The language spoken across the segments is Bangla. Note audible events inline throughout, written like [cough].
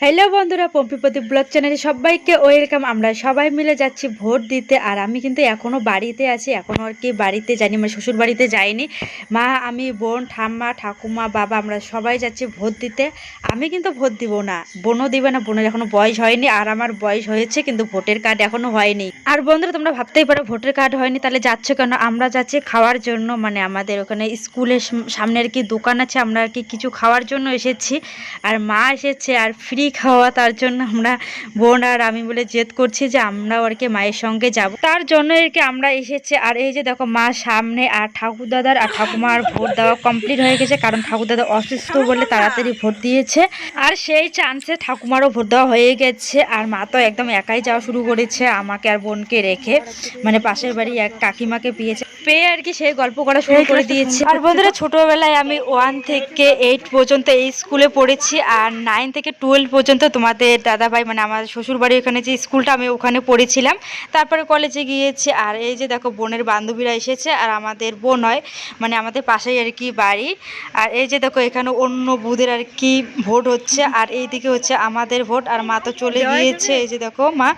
হ্যালো বন্ধুরা পম্পিপতি ব্লগ চ্যানেলে সবাইকে ওয়েলকাম। আমরা সবাই মিলে যাচ্ছি ভোট দিতে, আর আমি কিন্তু এখনও বাড়িতে আছি। এখনও আর কি বাড়িতে জানি মানে শ্বশুর বাড়িতে যাইনি। মা, আমি, বোন, ঠাম্মা, ঠাকুমা, বাবা, আমরা সবাই যাচ্ছি ভোট দিতে। আমি কিন্তু ভোট দিব না। বোনও দিবে না, বোনের এখনও বয়স হয়নি, আর আমার বয়স হয়েছে, কিন্তু ভোটের কার্ড এখনও হয়নি। আর বন্ধুরা, তোমরা ভাবতেই পারো, ভোটের কার্ড হয়নি, তাহলে যাচ্ছ কেন? আমরা যাচ্ছি খাওয়ার জন্য মানে আমাদের ওখানে স্কুলের সাম- সামনে আর কি দোকান আছে, আমরা আর কি কিছু খাওয়ার জন্য এসেছি। আর মা এসেছে, আর ফ্রি খাওয়া, তার জন্য আমরা বোন আর আমি বলে জেদ করছি যে আমরাও আর কি মায়ের সঙ্গে যাব। তার জন্য আর কি আমরা এসেছি। আর এই যে দেখো, মা সামনে আর ঠাকুর দাদার আর ঠাকুমার ভোট দেওয়া কমপ্লিট হয়ে গেছে, কারণ ঠাকুর দাদা অসুস্থ বলে তাড়াতাড়ি ভোট দিয়েছে। আর সেই চান্সে ঠাকুমারও ভোট দেওয়া হয়ে গেছে। আর মা তো একদম একাই যাওয়া শুরু করেছে আমাকে আর বোনকে রেখে। মানে পাশের বাড়ি এক কাকিমাকে পেয়েছে। পেয়ে আর কি সেই গল্প করা শুরু করে দিয়েছে। আর বন্ধুরা ছোটবেলায় আমি ওয়ান থেকে এইট পর্যন্ত এই স্কুলে পড়েছি আর নাইন থেকে টুয়েলভ পর্যন্ত তোমাদের দাদাভাই মানে আমার শ্বশুর বাড়ি ওখানে যে স্কুলটা আমি ওখানে পড়েছিলাম। তারপরে কলেজে গিয়েছি আর এই যে দেখো বোনের বান্ধবীরা এসেছে আর আমাদের বোন হয় মানে আমাদের পাশেই আর কি বাড়ি। আর এই যে দেখো এখানে অন্য বুধের আর কি ভোট হচ্ছে আর এই দিকে হচ্ছে আমাদের ভোট আর মা তো চলে গিয়েছে এই যে দেখো মা।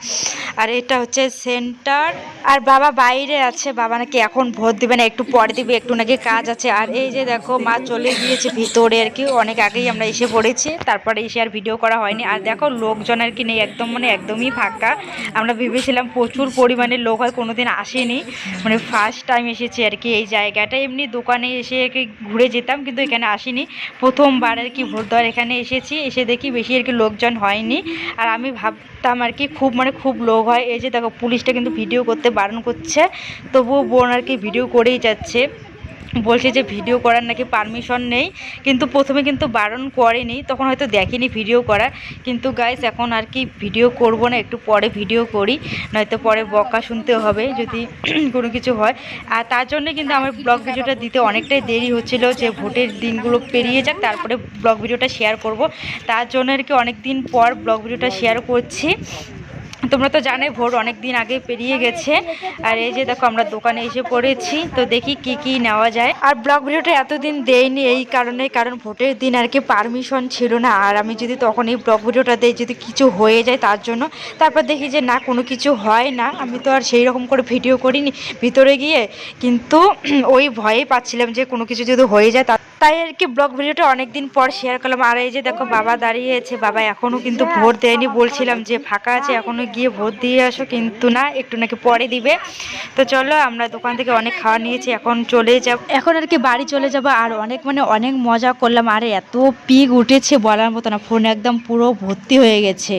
আর এটা হচ্ছে সেন্টার আর বাবা বাইরে আছে, বাবা নাকি এখন ভোট দিবে না, একটু পরে দিবে, একটু নাকি কাজ আছে। আর এই যে দেখো, মা চলে গিয়েছে ভিতরে আর কি, অনেক আগেই আমরা এসে পড়েছি, তারপরে এসে আর ভিডিও করা হয়নি। আর দেখো লোকজন আর কি নেই, একদম মানে একদমই ফাঁকা। আমরা ভেবেছিলাম প্রচুর পরিমাণে লোক হয়, কোনোদিন আসেনি। মানে ফার্স্ট টাইম এসেছি আর কি এই জায়গাটা। এমনি দোকানে এসে আর কি ঘুরে যেতাম, কিন্তু এখানে আসিনি। প্রথমবার আর কি ভোট দেওয়ার এখানে এসেছি, এসে দেখি বেশি আর কি লোকজন হয়নি। আর আমি ভাবতাম আর কি, খুব মানে খুব লোক হয়। এই যে দেখো, পুলিশটা কিন্তু ভিডিও করতে বারণ করছে। তবুও বোন আর কি ভিডিও করেই যাচ্ছে। বলছে যে ভিডিও করার নাকি পারমিশন নেই। কিন্তু প্রথমে কিন্তু বারণ করেনি। তখন হয়তো দেখেনি ভিডিও করা কিন্তু গাইস এখন আর কি ভিডিও করব না। একটু পরে ভিডিও করি। নয়তো পরে বকা শুনতে হবে যদি [clears throat] কোনো কিছু হয়। আর তার জন্য কিন্তু আমার ব্লগ ভিডিওটা দিতে অনেকটাই দেরি হচ্ছিল যে ভোটের দিনগুলো পেরিয়ে যাক, তারপরে ব্লগ ভিডিওটা শেয়ার করব। তার জন্য আর কি অনেক দিন পর ব্লগ ভিডিওটা শেয়ার করছি। তোমরা তো জানে ভোট অনেক দিন আগে পেরিয়ে গেছে। আর এই যে দেখো, আমরা দোকানে এসে পড়েছি, তো দেখি কি কি নেওয়া যায়। আর ব্লগ ভিডিওটা এতদিন দেয়নি এই কারণে কারণ ভোটের দিন আর কি পারমিশন ছিল না। আর আমি যদি তখন এই ব্লগ ভিডিওটা দেই, যদি কিছু হয়ে যায় তার জন্য, তারপর দেখি যে না, কোনো কিছু হয় না। আমি তো আর সেই রকম করে ভিডিও করিনি ভিতরে গিয়ে। কিন্তু ওই ভয়েই পাচ্ছিলাম যে কোনো কিছু যদি হয়ে যায় তা- তাই আর কি ব্লগ ভিডিওটা অনেকদিন পর শেয়ার করলাম। আর এই যে দেখো বাবা দাঁড়িয়েছে, বাবা এখনও কিন্তু ভোট দেয়নি। বলছিলাম যে ফাঁকা আছে এখনও গিয়ে ভোট দিয়ে আসো, কিন্তু না, একটু নাকি পরে দিবে। তো চলো, আমরা দোকান থেকে অনেক খাওয়া নিয়েছি, এখন চলে যাব। এখন আর কি বাড়ি চলে যাব, আর অনেক মানে অনেক মজা করলাম। আর এত পিক উঠেছে বলার মতো না, ফোন একদম পুরো ভর্তি হয়ে গেছে।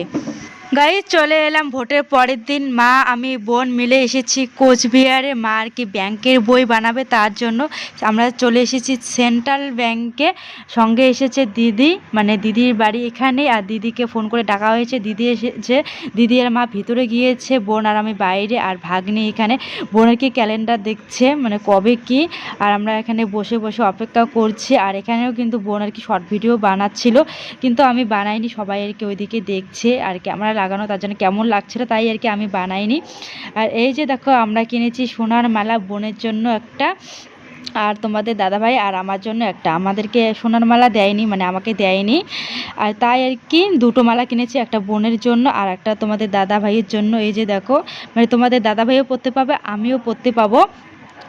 গাই চলে এলাম ভোটের পরের দিন। মা, আমি, বোন মিলে এসেছি কোচবিহারে। মা আর কি ব্যাংকের বই বানাবে তার জন্য। আমরা চলে এসেছি সেন্ট্রাল ব্যাংকে। সঙ্গে এসেছে দিদি মানে দিদির বাড়ি এখানে আর দিদিকে ফোন করে ডাকা হয়েছে। দিদি এসেছে। দিদি আর মা ভিতরে গিয়েছে। বোন আর আমি বাইরে আর ভাগ্নি এখানে। বোনের কি ক্যালেন্ডার দেখছে? মানে কবে কি? আর আমরা এখানে বসে বসে অপেক্ষা করছি। আর এখানেও কিন্তু বোন আর কি শর্ট ভিডিও বানাচ্ছিল। কিন্তু আমি বানাইনি। সবাই আর কি ওইদিকে দেখছে। আর ক্যামেরা লাগানো, তার জন্য কেমন লাগছিল তাই আর কি আমি বানাইনি। আর এই যে দেখো, আমরা কিনেছি সোনার মালা বোনের জন্য একটা, আর তোমাদের দাদাভাই আর আমার জন্য একটা। আমাদেরকে সোনার মালা দেয়নি মানে আমাকে দেয়নি। আর তাই আর কি দুটো মালা কিনেছি, একটা বোনের জন্য আর একটা তোমাদের দাদা ভাইয়ের জন্য। এই যে দেখো মানে তোমাদের দাদা ভাইও পরতে পাবে, আমিও পরতে পাবো।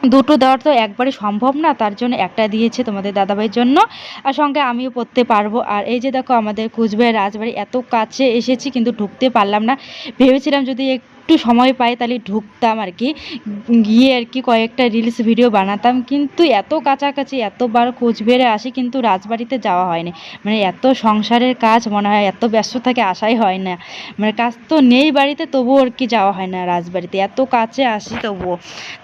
দুটো দেওয়ার তো একবারে সম্ভব না, তার জন্য একটা দিয়েছে তোমাদের দাদাভাইয়ের জন্য। আর সঙ্গে আমিও পড়তে পারব। আর এই যে দেখো আমাদের কুচবিহার রাজবাড়ি, এত কাছে এসেছি কিন্তু ঢুকতে পারলাম না। ভেবেছিলাম যদি একটু সময় পাই তাহলে ঢুকতাম আর কি। গিয়ে আর কি কয়েকটা রিলস ভিডিও বানাতাম। কিন্তু এত কাছাকাছি, এতবার কোচবিহারে আসি কিন্তু রাজবাড়িতে যাওয়া হয়নি। মানে এত সংসারের কাজ মনে হয়, এত ব্যস্ত থাকে আসাই হয় না। মানে কাজ তো নেই বাড়িতে, তবুও আর কি যাওয়া হয় না রাজবাড়িতে। এত কাছে আসি তবুও।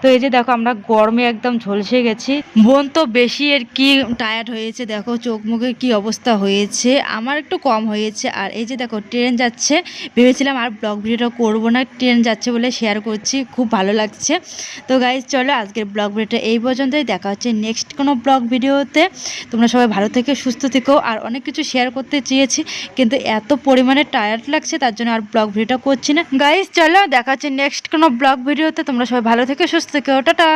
তো এই যে দেখো, আমরা গরমে একদম ঝলসে গেছি। বোন তো বেশি আর কি টায়ার্ড হয়েছে। দেখো, চোখ মুখে কি অবস্থা হয়েছে। আমার একটু কম হয়েছে। আর এই যে দেখো, ট্রেন যাচ্ছে। ভেবেছিলাম আর ব্লগ ভিডিওটা করব না। ট্রেন যাচ্ছে বলে শেয়ার করছি, খুব ভালো লাগছে। তো গাইজ চলো আজকের ব্লগ ভিডিওটা এই পর্যন্তই। দেখা হচ্ছে নেক্সট কোনো ব্লগ ভিডিওতে তোমরা সবাই ভালো থেকে, সুস্থ থেকো। আর অনেক কিছু শেয়ার করতে চেয়েছি, কিন্তু এত পরিমাণে টায়ার্ড লাগছে, তার জন্য আর ব্লগ ভিডিওটা করছি না। গাইজ চলো দেখা হচ্ছে নেক্সট কোনো ব্লগ ভিডিওতে তোমরা সবাই ভালো থেকে, সুস্থ থেকো। টাটা!